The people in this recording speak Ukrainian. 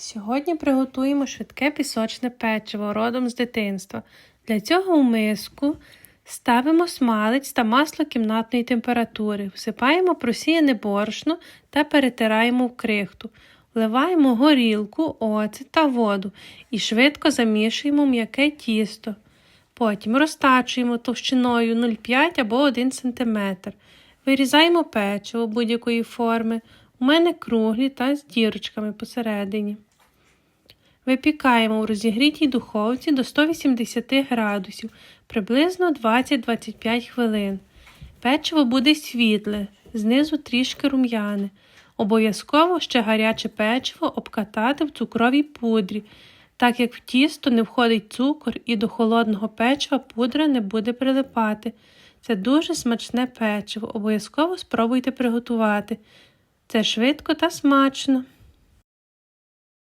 Сьогодні приготуємо швидке пісочне печиво родом з дитинства. Для цього у миску ставимо смалець та масло кімнатної температури, всипаємо просіяне борошно та перетираємо в крихту. Вливаємо горілку, оцет та воду і швидко замішуємо м'яке тісто. Потім розтачуємо товщиною 0,5 або 1 см. Вирізаємо печиво будь-якої форми. У мене круглі та з дірочками посередині. Випікаємо у розігрітій духовці до 180 градусів приблизно 20-25 хвилин. Печиво буде світле, знизу трішки рум'яне. Обов'язково ще гаряче печиво обкатати в цукровій пудрі, так як в тісто не входить цукор і до холодного печива пудра не буде прилипати. Це дуже смачне печиво. Обов'язково спробуйте приготувати. Це швидко та смачно.